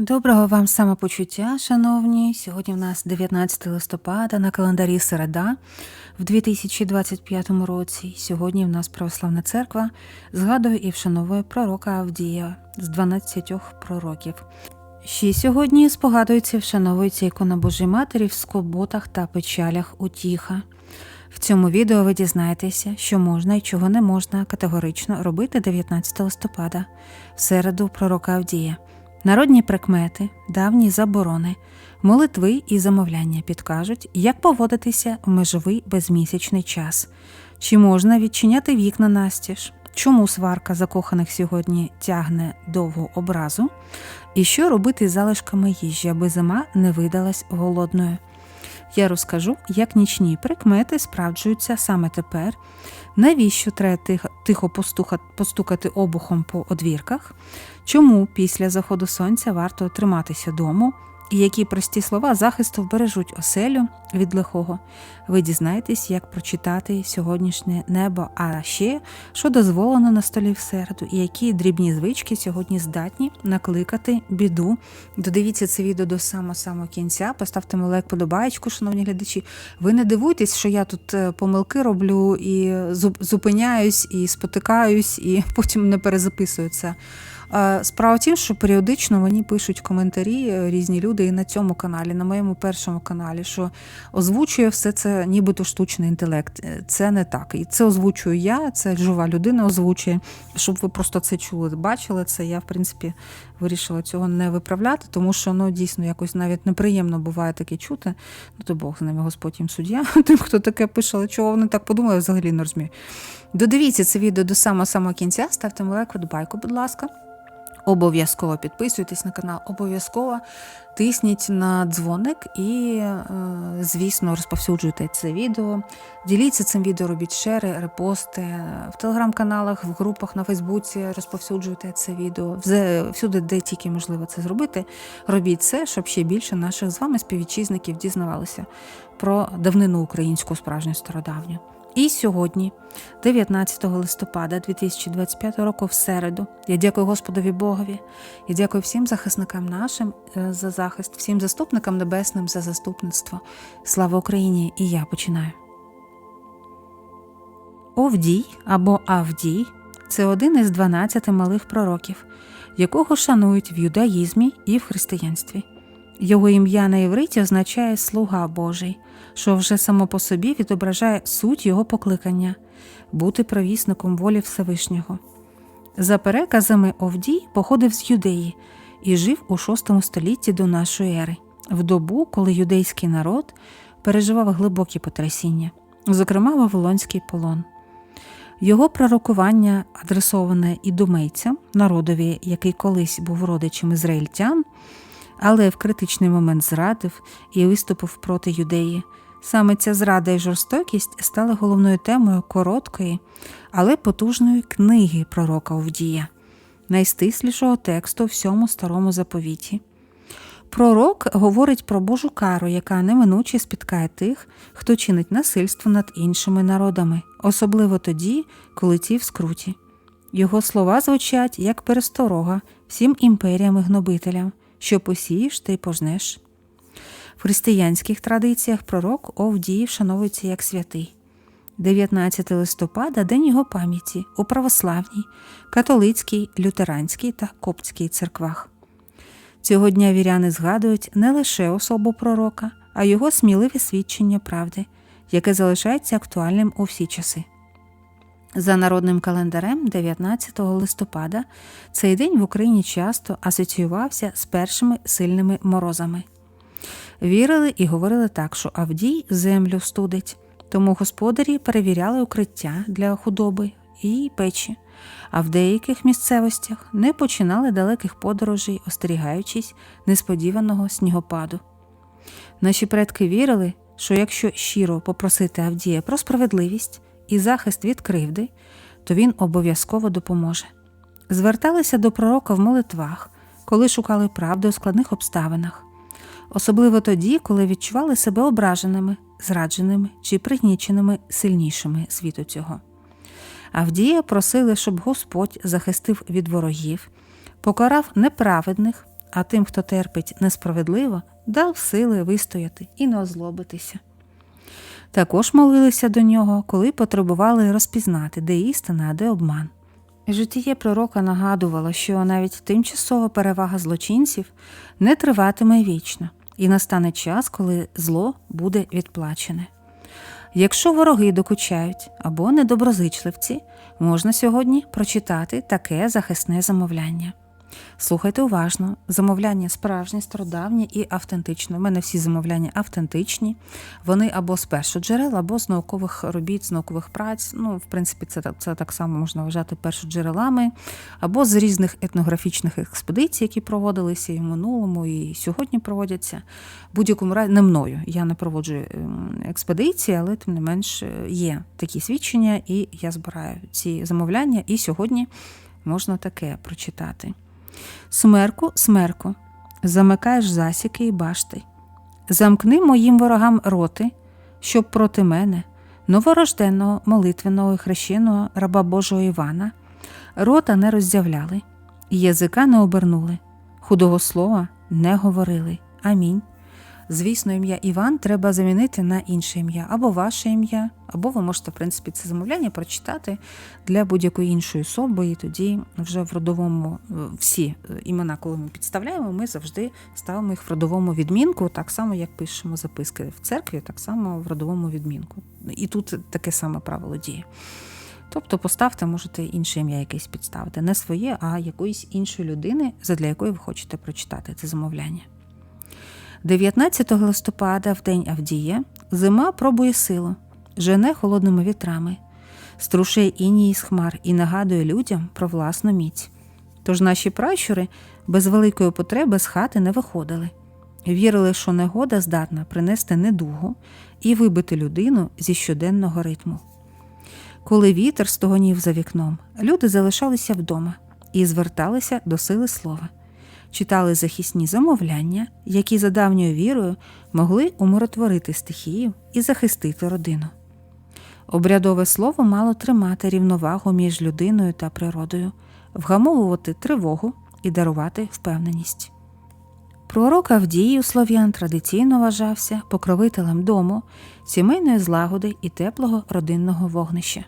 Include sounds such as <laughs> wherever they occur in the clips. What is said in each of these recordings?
Доброго вам самопочуття, шановні. Сьогодні в нас 19 листопада на календарі середа в 2025 році. Сьогодні в нас православна церква згадує і вшановує пророка Авдія з 12 пророків. Ще сьогодні спогадується і вшановується ікона Божої Матері в скоботах та печалях утіха. В цьому відео ви дізнаєтеся, що можна і чого не можна категорично робити 19 листопада, в середу пророка Авдія. Народні прикмети, давні заборони, молитви і замовляння підкажуть, як поводитися в межовий безмісячний час, чи можна відчиняти вікна настіж, чому сварка закоханих сьогодні тягне довгу образу, і що робити з залишками їжі, аби зима не видалась голодною. Я розкажу, як нічні прикмети справджуються саме тепер, навіщо треба тихо, постукати обухом по одвірках, чому після заходу сонця варто триматися дому, і які прості слова захисту вбережуть оселю від лихого. Ви дізнаєтесь, як прочитати сьогоднішнє небо, а ще що дозволено на столі в середу, і які дрібні звички сьогодні здатні накликати біду. Додивіться це відео до самого самого кінця. Поставте мені лайк, подобаєчку, шановні глядачі. Ви не дивуйтесь, що я тут е, помилки роблю і зупиняюсь, і спотикаюсь, і <laughs> потім не перезаписую це. Е, Справа в тім, що періодично мені пишуть коментарі е, різні люди і на цьому каналі, на моєму першому каналі, що озвучує все це нібито штучний інтелект. Е, Це не так. І це озвучую я, це жива людина озвучує. Щоб ви просто це чули, бачили це. Я, в принципі, вирішила цього не виправляти, тому що ну дійсно якось навіть неприємно буває таке чути. Ну то Бог з ними, Господь їм суддя. <laughs> Тим, хто таке пише, але чого вони так подумали, я взагалі не розумію. Додивіться це відео до самого самого кінця. Ставте лайк, подобайку, будь ласка. Обов'язково підписуйтесь на канал, обов'язково тисніть на дзвоник і, е, звісно, розповсюджуйте це відео. Діліться цим відео, робіть шери, репости в телеграм-каналах, в групах на Фейсбуці. Розповсюджуйте це відео. Всюди, де тільки можливо це зробити. Робіть це, щоб ще більше наших з вами співвітчизників дізнавалися про давнину українську справжню стародавню. І сьогодні, 19 листопада 2025 року, в середу, я дякую Господові Богові. Я дякую всім захисникам нашим е, за захист, всім заступникам небесним за заступництво. Слава Україні! І я починаю. Овдій або Авдій це один із 12 малих пророків, якого шанують в юдаїзмі і в християнстві. Його ім'я на євриті означає слуга Божий, що вже само по собі відображає суть його покликання бути провісником волі Всевишнього. За переказами Овдій походив з юдеї і жив у VI столітті до нашої ери, в добу, коли юдейський народ переживав глибокі потрясіння, зокрема Вавилонський полон. Його пророкування, адресоване ідумейцям, народові, який колись був родичем ізраїльтян, але в критичний момент зрадив і виступив проти юдеї. Саме ця зрада і жорстокість стали головною темою короткої, але потужної книги пророка Овдія, найстислішого тексту в всьому старому заповіті. Пророк говорить про Божу кару, яка неминуче спіткає тих, хто чинить насильство над іншими народами, особливо тоді, коли ті в скруті. Його слова звучать як пересторога всім імперіям і гнобителям, що посієш, ти пожнеш. В християнських традиціях пророк Овдій вшановується як святий. 19 листопада день його пам'яті у православній, католицькій, лютеранській та коптській церквах. Цього дня віряни згадують не лише особу пророка, а його сміливе свідчення правди, яке залишається актуальним у всі часи. За народним календарем 19 листопада цей день в Україні часто асоціювався з першими сильними морозами. Вірили і говорили так, що Авдій землю студить, тому господарі перевіряли укриття для худоби і печі, а в деяких місцевостях не починали далеких подорожей, остерігаючись несподіваного снігопаду. Наші предки вірили, що якщо щиро попросити Авдія про справедливість і захист від кривди, то він обов'язково допоможе. Зверталися до пророка в молитвах, коли шукали правди у складних обставинах, особливо тоді, коли відчували себе ображеними, зрадженими чи пригніченими сильнішими світу цього. Авдія просили, щоб Господь захистив від ворогів, покарав неправедних а тим, хто терпить несправедливо, дав сили вистояти і не озлобитися. Також молилися до нього, коли потребували розпізнати, де істина, а де обман. Життя пророка нагадувало, що навіть тимчасова перевага злочинців не триватиме вічно, і настане час, коли зло буде відплачене. Якщо вороги докучають або недоброзичливці, можна сьогодні прочитати таке захисне замовляння. Слухайте уважно, замовляння справжнє, стародавнє і автентичне. У мене всі замовляння автентичні. Вони або з першоджерел, або з наукових робіт, з наукових праць. Ну, в принципі, це, це так само можна вважати першоджерелами, або з різних етнографічних експедицій, які проводилися і в минулому, і сьогодні проводяться. Будь-якому разі не мною. Я не проводжу ем, експедиції, але тим не менш є такі свідчення, і я збираю ці замовляння. І сьогодні можна таке прочитати. Смерку, смерку, замикаєш засіки і башти. Замкни моїм ворогам роти, щоб проти мене, новорожденного, молитвеного і хрещеного раба Божого Івана, рота не роздявляли, язика не обернули, худого слова не говорили. Амінь. Звісно, ім'я Іван треба замінити на інше ім'я, або ваше ім'я, або ви можете, в принципі, це замовляння прочитати для будь-якої іншої особи, і тоді вже в родовому всі імена, коли ми підставляємо, ми завжди ставимо їх в родовому відмінку, так само, як пишемо записки в церкві, так само в родовому відмінку. І тут таке саме правило діє. Тобто поставте, можете інше ім'я якесь підставити, не своє, а якоїсь іншої людини, задля якої ви хочете прочитати це замовляння. 19 листопада, в день Авдія, зима пробує силу, жене холодними вітрами, струшує інії з хмар і нагадує людям про власну міць. Тож наші пращури без великої потреби з хати не виходили, вірили, що негода здатна принести недугу і вибити людину зі щоденного ритму. Коли вітер стогонів за вікном, люди залишалися вдома і зверталися до сили слова читали захисні замовляння, які за давньою вірою могли умиротворити стихію і захистити родину. Обрядове слово мало тримати рівновагу між людиною та природою, вгамовувати тривогу і дарувати впевненість. Пророк Авдій у слов'ян традиційно вважався покровителем дому, сімейної злагоди і теплого родинного вогнища.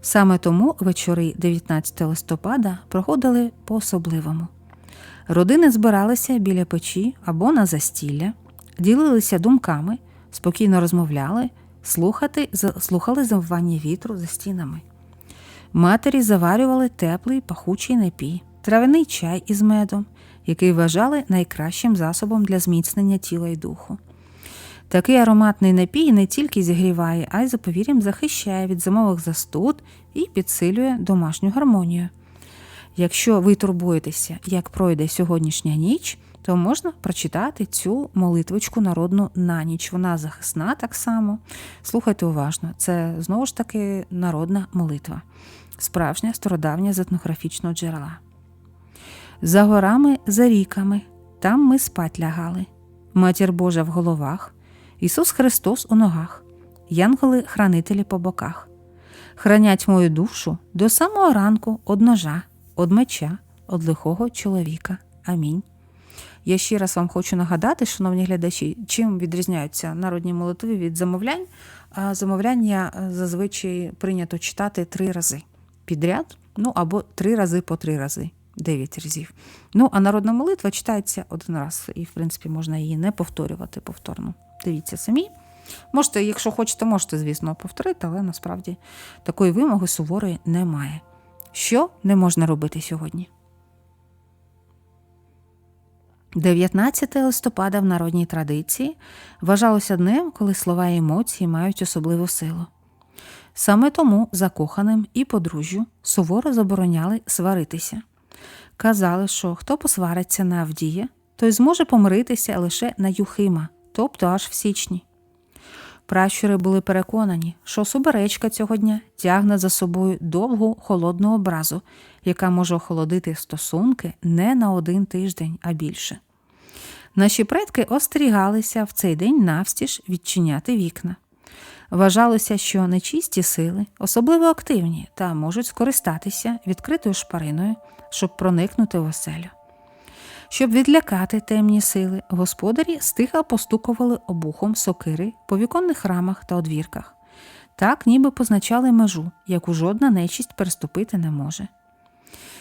Саме тому вечори 19 листопада проходили по особливому. Родини збиралися біля печі або на застілля, ділилися думками, спокійно розмовляли, слухати, слухали завивання вітру за стінами. Матері заварювали теплий пахучий напій, травяний чай із медом, який вважали найкращим засобом для зміцнення тіла й духу. Такий ароматний напій не тільки зігріває, а й за повір'ям захищає від зимових застуд і підсилює домашню гармонію. Якщо ви турбуєтеся, як пройде сьогоднішня ніч, то можна прочитати цю молитвочку народну на ніч. Вона захисна так само. Слухайте уважно, це знову ж таки народна молитва, справжня стародавня з етнографічного джерела. За горами, за ріками, там ми спать лягали, матір Божа в головах, Ісус Христос у ногах, янголи-хранителі по боках. Хранять мою душу до самого ранку од ножа од меча, од лихого чоловіка. Амінь. Я ще раз вам хочу нагадати, шановні глядачі, чим відрізняються народні молитви від замовлянь. А замовляння е, зазвичай прийнято читати три рази підряд, ну або три рази по три рази, дев'ять разів. Ну, а народна молитва читається один раз, і, в принципі, можна її не повторювати повторно. Дивіться самі. Можете, якщо хочете, можете, звісно, повторити, але насправді такої вимоги суворої немає. Що не можна робити сьогодні? 19 листопада в народній традиції вважалося днем, коли слова і емоції мають особливу силу. Саме тому закоханим і подружжю суворо забороняли сваритися. Казали, що хто посвариться на Авдія, той зможе помиритися лише на Юхима, тобто аж в січні. Пращури були переконані, що суперечка цього дня тягне за собою довгу холодну образу, яка може охолодити стосунки не на один тиждень, а більше. Наші предки остерігалися в цей день навстіж відчиняти вікна. Вважалося, що нечисті сили особливо активні та можуть скористатися відкритою шпариною, щоб проникнути в оселю. Щоб відлякати темні сили, господарі стиха постукували обухом сокири по віконних рамах та одвірках. Так ніби позначали межу, яку жодна нечість переступити не може.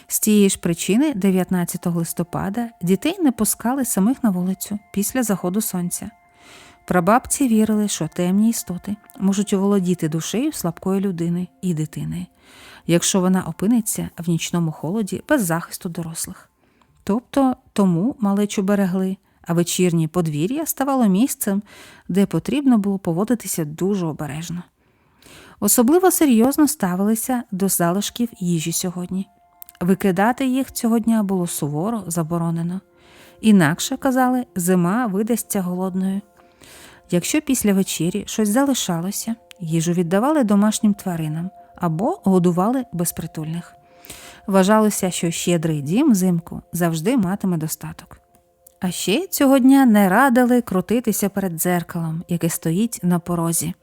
З тієї ж причини, 19 листопада, дітей не пускали самих на вулицю після заходу сонця. Прабабці вірили, що темні істоти можуть оволодіти душею слабкої людини і дитини, якщо вона опиниться в нічному холоді без захисту дорослих. Тобто тому малечу берегли, а вечірнє подвір'я ставало місцем, де потрібно було поводитися дуже обережно. Особливо серйозно ставилися до залишків їжі сьогодні. Викидати їх цього дня було суворо заборонено. Інакше, казали, зима видасться голодною. Якщо після вечері щось залишалося, їжу віддавали домашнім тваринам або годували безпритульних. Вважалося, що щедрий дім взимку завжди матиме достаток. А ще цього дня не радили крутитися перед дзеркалом, яке стоїть на порозі.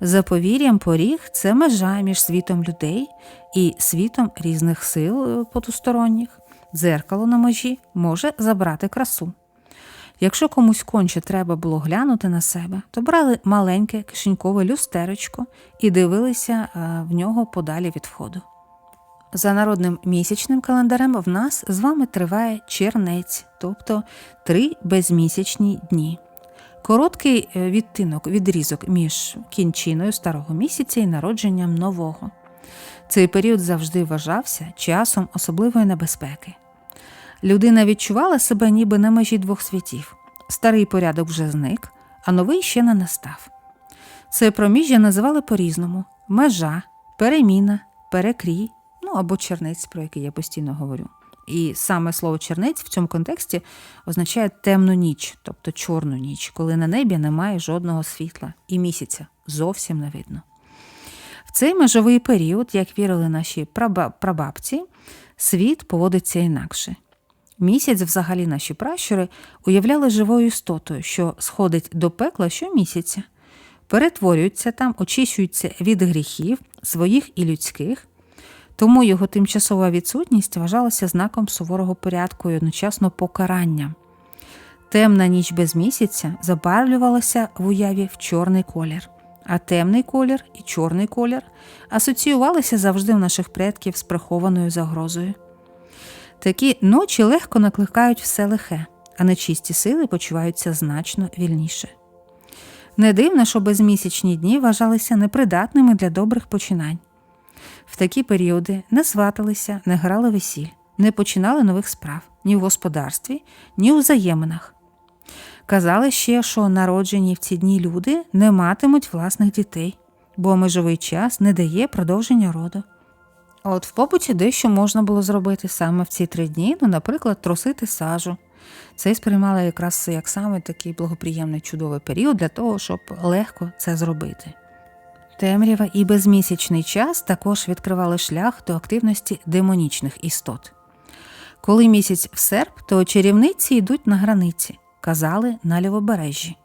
За повір'ям поріг це межа між світом людей і світом різних сил е, потусторонніх. Дзеркало на межі може забрати красу. Якщо комусь конче треба було глянути на себе, то брали маленьке кишенькове люстерочко і дивилися е, в нього подалі від входу. За народним місячним календарем в нас з вами триває чернець, тобто три безмісячні дні. Короткий е, відтинок, відрізок між кінчиною старого місяця і народженням нового. Цей період завжди вважався часом особливої небезпеки. Людина відчувала себе ніби на межі двох світів. Старий порядок вже зник, а новий ще не настав. Це проміжжя називали по-різному: межа, переміна, перекрій, ну або чернець, про який я постійно говорю. І саме слово чернець в цьому контексті означає темну ніч, тобто чорну ніч, коли на небі немає жодного світла і місяця зовсім не видно. В цей межовий період, як вірили наші прабабці, світ поводиться інакше. Місяць, взагалі, наші пращури уявляли живою істотою, що сходить до пекла щомісяця, перетворюється там, очищується від гріхів своїх і людських, тому його тимчасова відсутність вважалася знаком суворого порядку і одночасно покаранням. Темна ніч без місяця забарвлювалася в уяві в чорний колір, а темний колір і чорний колір асоціювалися завжди в наших предків з прихованою загрозою. Такі ночі легко накликають все лихе, а нечисті сили почуваються значно вільніше. Не дивно, що безмісячні дні вважалися непридатними для добрих починань. В такі періоди не сваталися, не грали весіль, не починали нових справ ні в господарстві, ні у взаєминах. Казали ще, що народжені в ці дні люди не матимуть власних дітей, бо межовий час не дає продовження роду. А от в побуті дещо можна було зробити саме в ці три дні, ну, наприклад, трусити сажу. Це сприймали якраз як саме такий благоприємний чудовий період для того, щоб легко це зробити. Темрява і безмісячний час також відкривали шлях до активності демонічних істот. Коли місяць в серп, то чарівниці йдуть на границі, казали на лівобережжі.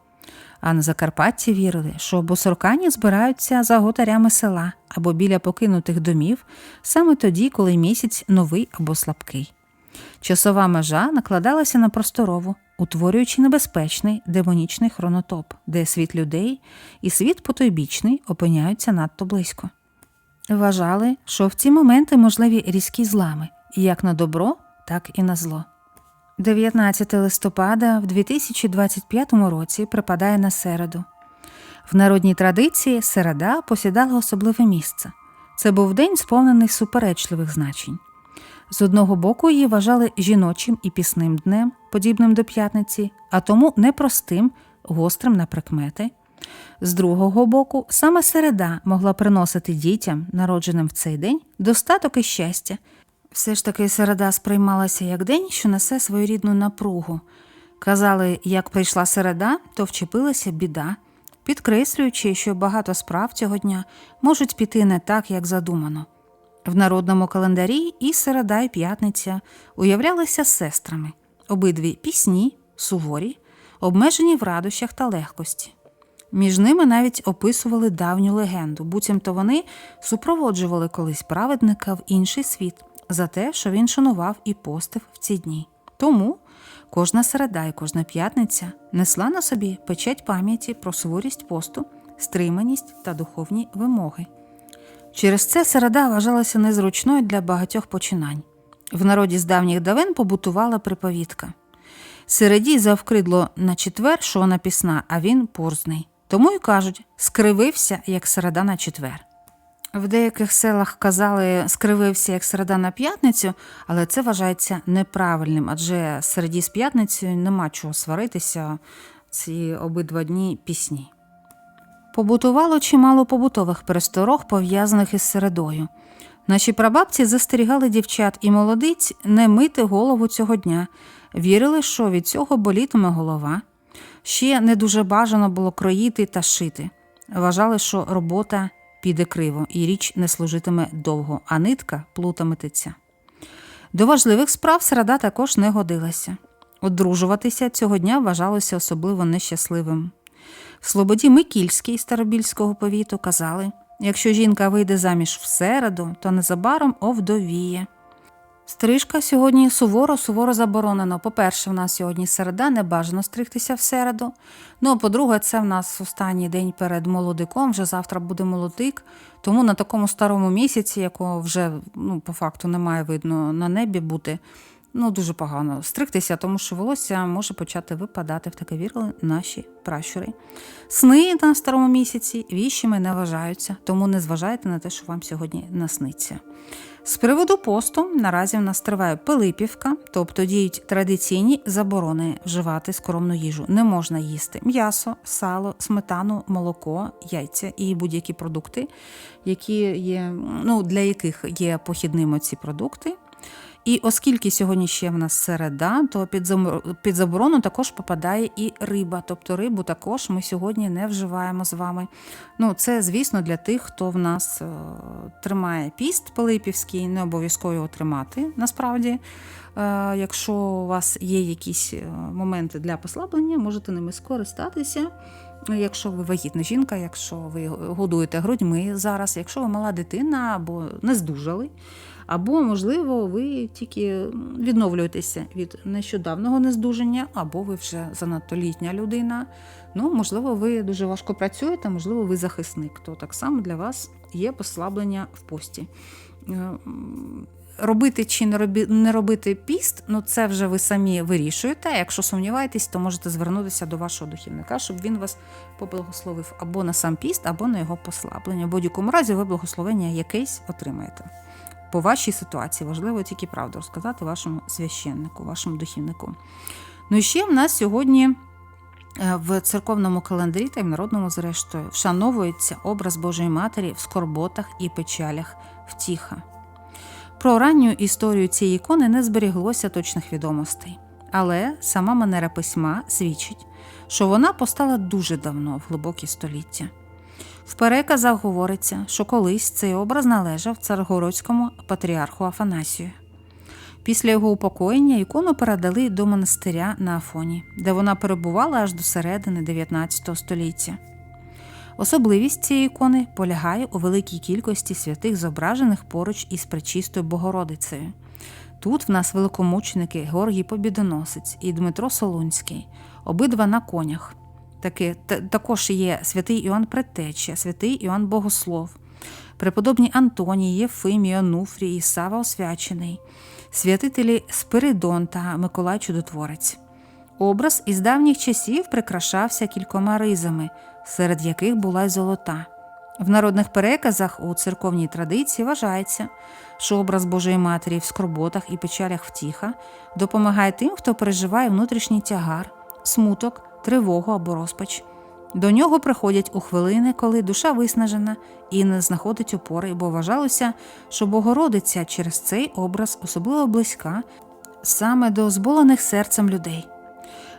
А на Закарпатті вірили, що босоркані збираються за готарями села або біля покинутих домів саме тоді, коли місяць новий або слабкий. Часова межа накладалася на просторову, утворюючи небезпечний демонічний хронотоп, де світ людей і світ потойбічний опиняються надто близько. Вважали, що в ці моменти можливі різкі злами як на добро, так і на зло. 19 листопада в 2025 році припадає на середу. В народній традиції середа посідала особливе місце. Це був день, сповнений суперечливих значень. З одного боку її вважали жіночим і пісним днем, подібним до п'ятниці, а тому непростим, гострим на прикмети. З другого боку, саме середа могла приносити дітям, народженим в цей день, достаток і щастя. Все ж таки середа сприймалася як день, що несе своєрідну напругу. Казали, як прийшла середа, то вчепилася біда, підкреслюючи, що багато справ цього дня можуть піти не так, як задумано. В народному календарі і середа, і п'ятниця уявлялися сестрами, обидві пісні, суворі, обмежені в радощах та легкості. Між ними навіть описували давню легенду, буцімто вони супроводжували колись праведника в інший світ за те, що він шанував і постив в ці дні. Тому кожна середа і кожна п'ятниця несла на собі печать пам'яті про суворість посту, стриманість та духовні вимоги. Через це середа вважалася незручною для багатьох починань. В народі з давніх давен побутувала приповідка. Середі завкридло на четвер, що вона пісна, а він порзний. Тому й кажуть, скривився, як середа на четвер. В деяких селах казали скривився як середа на п'ятницю, але це вважається неправильним, адже середі з п'ятницею нема чого сваритися ці обидва дні пісні. Побутувало чимало побутових пересторог, пов'язаних із середою. Наші прабабці застерігали дівчат і молодиць не мити голову цього дня, вірили, що від цього болітиме голова. Ще не дуже бажано було кроїти та шити. Вважали, що робота піде криво, і річ не служитиме довго, а нитка плутаметься. До важливих справ середа також не годилася. Одружуватися цього дня вважалося особливо нещасливим. В Слободі Микільській старобільського повіту казали, якщо жінка вийде заміж в середу, то незабаром овдовіє. Стрижка сьогодні суворо-суворо заборонено. По-перше, в нас сьогодні середа, не бажано стригтися в середу. Ну, а по-друге, це в нас останній день перед молодиком, вже завтра буде молодик. Тому на такому старому місяці, якого вже ну, по факту немає видно на небі бути, ну дуже погано стригтися, тому що волосся може почати випадати. В таке вірили наші пращури. Сни на старому місяці віщими не вважаються, тому не зважайте на те, що вам сьогодні насниться. З приводу посту наразі в нас триває Пилипівка, тобто діють традиційні заборони вживати скромну їжу. Не можна їсти м'ясо, сало, сметану, молоко, яйця і будь-які продукти, які є, ну, для яких є похідними ці продукти. І оскільки сьогодні ще в нас середа, то під заборону також попадає і риба. Тобто рибу також ми сьогодні не вживаємо з вами. Ну, це, звісно, для тих, хто в нас е, тримає піст Пилипівський, не обов'язково його тримати насправді. Е, якщо у вас є якісь е, моменти для послаблення, можете ними скористатися. Якщо ви вагітна жінка, якщо ви годуєте грудьми зараз, якщо ви мала дитина або не здужали, або, можливо, ви тільки відновлюєтеся від нещодавнього нездужання, або ви вже занадто літня людина. Ну, можливо, ви дуже важко працюєте, можливо, ви захисник, то так само для вас є послаблення в пості. Е, Робити чи не робі- не робити піст, ну це вже ви самі вирішуєте. Якщо сумніваєтесь, то можете звернутися до вашого духівника, щоб він вас поблагословив або на сам піст, або на його послаблення. В будь-якому разі ви благословення якесь отримаєте. По вашій ситуації важливо тільки правду розказати вашому священнику, вашому духівнику. Ну і ще в нас сьогодні е, в церковному календарі та й в народному, зрештою, вшановується образ Божої Матері в скорботах і печалях втіха. Про ранню історію цієї ікони не зберіглося точних відомостей, але сама манера письма свідчить, що вона постала дуже давно в глибокі століття. В переказах говориться, що колись цей образ належав царгородському патріарху Афанасію. Після його упокоєння ікону передали до монастиря на Афоні, де вона перебувала аж до середини 19 століття. Особливість цієї ікони полягає у великій кількості святих зображених поруч із Пречистою Богородицею. Тут в нас великомученики Георгій Побідоносець і Дмитро Солунський, обидва на конях. Таки, та- також є святий Іоанн Предтеча, святий Іоанн Богослов, преподобні Антоній, Єфимій, Онуфрій Сава Освячений, святителі Спиридон та Миколай Чудотворець. Образ із давніх часів прикрашався кількома ризами, серед яких була й золота. В народних переказах у церковній традиції вважається, що образ Божої Матері в скорботах і печалях втіха допомагає тим, хто переживає внутрішній тягар, смуток, тривогу або розпач. До нього приходять у хвилини, коли душа виснажена і не знаходить опори, бо вважалося, що Богородиця через цей образ особливо близька саме до зболених серцем людей.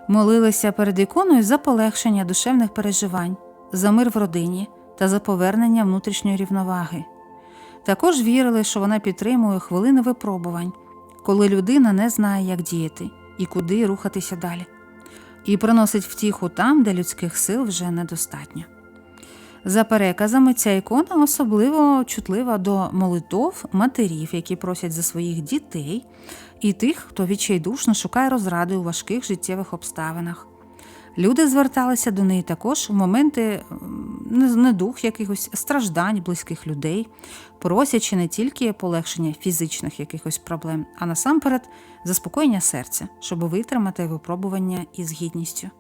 Молилися перед іконою за полегшення душевних переживань, за мир в родині та за повернення внутрішньої рівноваги. Також вірили, що вона підтримує хвилини випробувань, коли людина не знає, як діяти і куди рухатися далі, і приносить втіху там, де людських сил вже недостатньо. За переказами, ця ікона особливо чутлива до молитов матерів, які просять за своїх дітей, і тих, хто відчайдушно шукає розради у важких життєвих обставинах. Люди зверталися до неї також у моменти недух якихось страждань близьких людей, просячи не тільки полегшення фізичних якихось проблем, а насамперед заспокоєння серця, щоб витримати випробування із гідністю.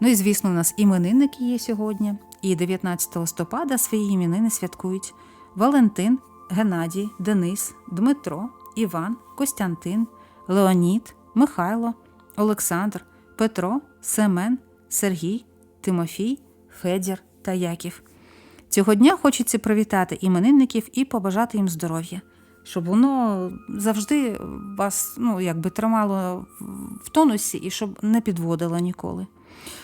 Ну і звісно, у нас іменинники є сьогодні. І 19 листопада свої іменини святкують Валентин, Геннадій, Денис, Дмитро, Іван, Костянтин, Леонід, Михайло, Олександр, Петро, Семен, Сергій, Тимофій, Федір та Яків. Цього дня хочеться привітати іменинників і побажати їм здоров'я, щоб воно завжди вас ну, якби тримало в тонусі і щоб не підводило ніколи.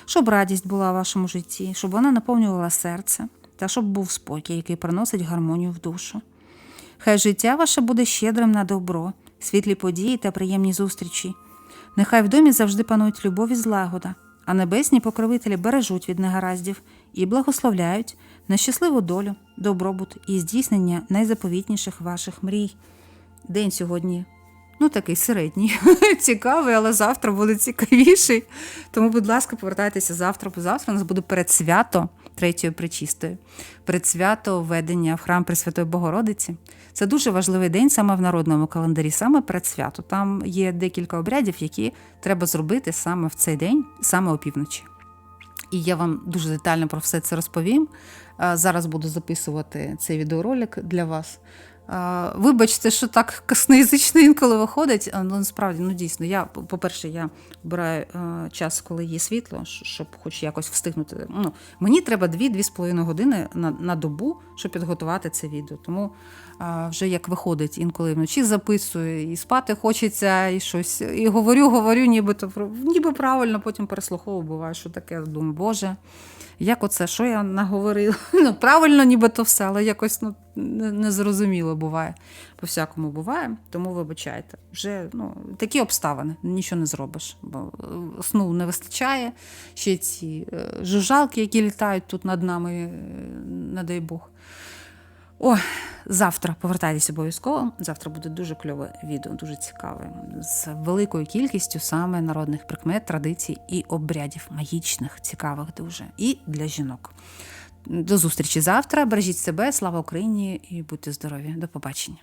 Щоб радість була в вашому житті, щоб вона наповнювала серце, та щоб був спокій, який приносить гармонію в душу. Хай життя ваше буде щедрим на добро, світлі події та приємні зустрічі. Нехай в домі завжди панують любов і злагода, а небесні покровителі бережуть від негараздів і благословляють на щасливу долю, добробут і здійснення найзаповітніших ваших мрій. День сьогодні ну такий середній, <laughs> цікавий, але завтра буде цікавіший. Тому, будь ласка, повертайтеся завтра, бо завтра у нас буде передсвято третьої причистої, передсвято введення в храм Пресвятої Богородиці. Це дуже важливий день саме в народному календарі, саме передсвято. Там є декілька обрядів, які треба зробити саме в цей день, саме опівночі. І я вам дуже детально про все це розповім. Зараз буду записувати цей відеоролик для вас. А, Вибачте, що так косноязично інколи виходить. а, Ну, насправді, ну дійсно, я, по-перше, я обираю е, час, коли є світло, щоб хоч якось встигнути. Ну, мені треба 2-2,5 години на, на добу, щоб підготувати це відео. Тому а, вже як виходить, інколи вночі записую, і спати хочеться, і щось. І говорю, говорю, нібито ніби правильно, потім переслуховую, буває, що таке. Думаю, Боже, як оце, що я наговорила? <laughs> Ну, правильно, нібито все, але якось ну, незрозуміло буває. По всякому буває, тому вибачайте. Вже ну, такі обставини, нічого не зробиш, бо е, сну не вистачає. Ще ці е, жужжалки, які літають тут над нами, е, не дай Бог. О, завтра повертайтеся обов'язково. Завтра буде дуже кльове відео, дуже цікаве, з великою кількістю саме народних прикмет, традицій і обрядів магічних, цікавих дуже, і для жінок. До зустрічі завтра. Бережіть себе, слава Україні і будьте здорові. До побачення.